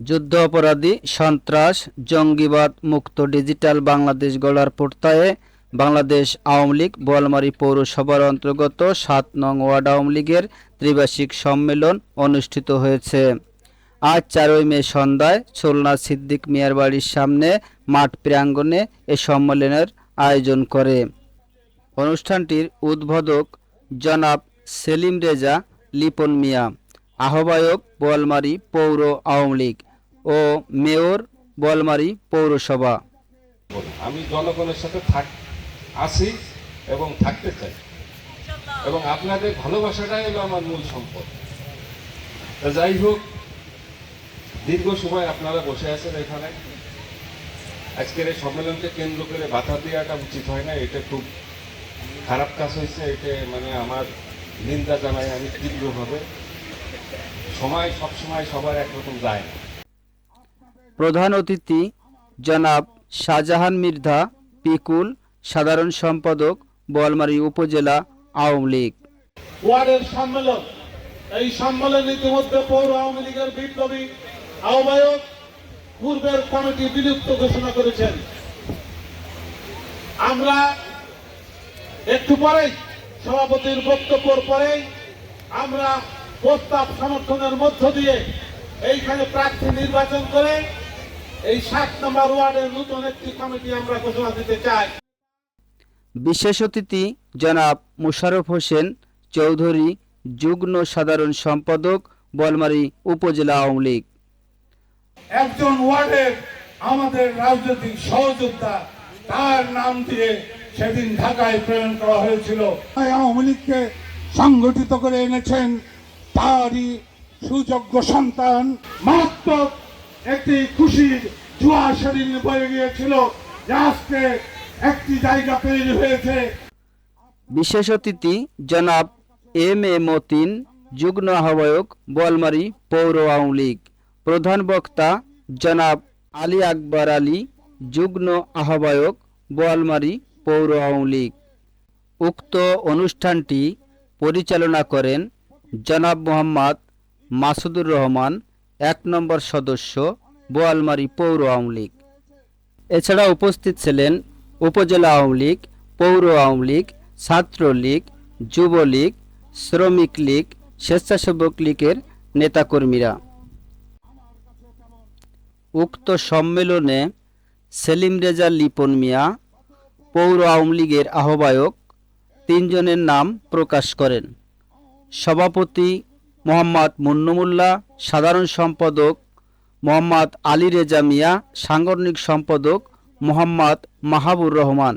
যুদ্ধ অপরাধী, সন্ত্রাস, জঙ্গিবাদ মুক্ত ডিজিটাল বাংলাদেশ গড়ার প্রত্যয়ে বাংলাদেশ আওয়ামী লীগ বোয়ালমারি পৌরসভার অন্তর্গত সাত নং ওয়ার্ড আওয়ামী লীগের ত্রিবার্ষিক সম্মেলন অনুষ্ঠিত হয়েছে। আজ চারই মে সন্ধ্যায় ছোলনা সিদ্দিক মিয়ার বাড়ির সামনে মাঠ প্রাঙ্গণে এ সম্মেলনের আয়োজন করে। অনুষ্ঠানটির উদ্বোধক জনাব সেলিম রেজা, লিপন মিয়া, আহ্বায়ক বোয়ালমারী পৌর আওয়ামী লীগ ও মেয়র বোয়ালমারী পৌরসভা। আমি জনগণের সাথে থাক, আছি এবং থাকতে চাই। এবং আপনাদের ভালোবাসাটাই হলো আমার মূল সম্পদ। যাই হোক, দীর্ঘ সময় আপনারা বসে আছেন এখানে। আজকের এই সম্মেলনকে কেন্দ্র করে বাধা দেওয়াটা উচিত হয় না, এটা খুব খারাপ কাজ হয়েছে, এটা মানে আমার নিন্দা জানাই আমি তীব্রভাবে। সময় সব সময় সবার একরকম যায়। প্রধান অতিথি জনাব শাহজাহান মির্ধা পিকুল সাধারণ সম্পাদক বোয়ালমারী উপজেলা আওয়ামী লীগ। ওয়ার্ডের সম্মেলন। এই সম্মেলন ইতিমধ্যে পৌর আওয়ামী লীগের বিপ্লবী আহ্বায়ক পূর্বের কমিটি বিলুপ্ত ঘোষণা করেছেন। আমরা একটু পরেই সভাপতির বক্তব্যের পরেই আমরা প্রস্তাব সমর্থনের মধ্য দিয়ে এইখানে প্রার্থী নির্বাচন করে এই সাত নম্বর ওয়ার্ডের নতুন একটি কমিটি আমরা ঘোষণা দিতে চাই। বিশেষ অতিথি জনাব মুশারফ হোসেন চৌধুরী যুগ্ম সাধারণ সম্পাদক বোয়ালমারী উপজেলা আওয়ামী লীগ। একজন ওয়ার্ডের আমাদের রাজনৈতিক সহযোদ্ধা তার নাম দিয়ে সেদিন ঢাকায় প্রেরণ করা হয়েছিল। আওয়ামী লীগকে সংগঠিত করে এনেছেন তারই সুযোগ্য সন্তান। মারাত্মক একটি খুশির জুয়া শরীর বয়ে গিয়েছিল যে আজকে একটি জায়গা তৈরি হয়েছে। বিশেষ অতিথি জনাব এম এ মতিন যুগ্ম আহ্বায়ক বোয়ালমারী পৌর আওয়ামী লীগ। প্রধান বক্তা জনাব আলী আকবর আলী যুগ্ম আহ্বায়ক বোয়ালমারী পৌর আওয়ামী লীগ। উক্ত অনুষ্ঠানটি পরিচালনা করেন জনাব মোহাম্মদ মাসুদুর রহমান, এক নম্বর সদস্য, বোয়ালমারী পৌর আওয়ামী লীগ। এছাড়া উপস্থিত ছিলেন উপজেলা আওয়ামী লীগ, পৌর আওয়ামী লীগ, ছাত্রলীগ, যুবলীগ, শ্রমিক লীগ, স্বেচ্ছাসেবক লীগের নেতাকর্মীরা। উক্ত সম্মেলনে সেলিম রেজা লিপন মিয়া পৌর আওয়ামী লীগের আহ্বায়ক তিনজনের নাম প্রকাশ করেন। সভাপতি মোহাম্মদ মুন্নমুল্লাহ, সাধারণ সম্পাদক মোহাম্মদ আলী রেজা মিয়া, সাংগঠনিক সম্পাদক মোহাম্মদ মাহাবুর রহমান।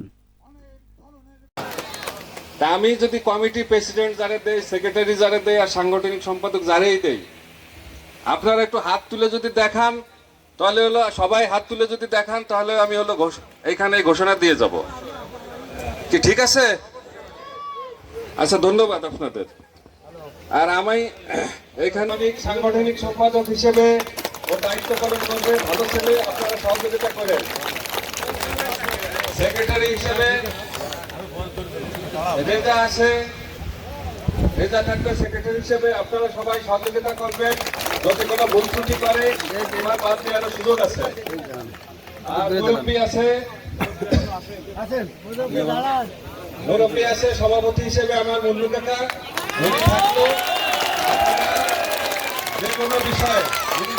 আমি যদি কমিটি প্রেসিডেন্ট যারা দেয় সেক্রেটারি যারা দেয় আর সাংগঠনিক সম্পাদক যারাই দেয় আপনারা একটু হাত তুলে যদি দেখান, তাহলে হলো সবাই হাত তুলে যদি দেখান, তাহলে আমি হলো এইখানে ঘোষণা দিয়ে যাব। কি ঠিক আছে? আচ্ছা ধন্যবাদ আপনাদের। আর আমি এখানে আমি সাংগঠনিক সম্পাদক হিসেবে ও দায়িত্ব পালন করবে। ভালো ছেলে আপনারা সহযোগিতা করেন। সেক্রেটারি হিসেবে রেজা আছে। রেজা থাকবে সেক্রেটারি হিসেবে আপনারা সবাই সহযোগিতা করবেন। যদি কোনো ভুল ত্রুটি করে আমার বাদ দেওয়ার সুযোগ আছে। আর মুরব্বী আছে। মুরব্বী আছে সভাপতি হিসেবে আমার মল্লু কাকা উনি যে কোনো বিষয়ে উনি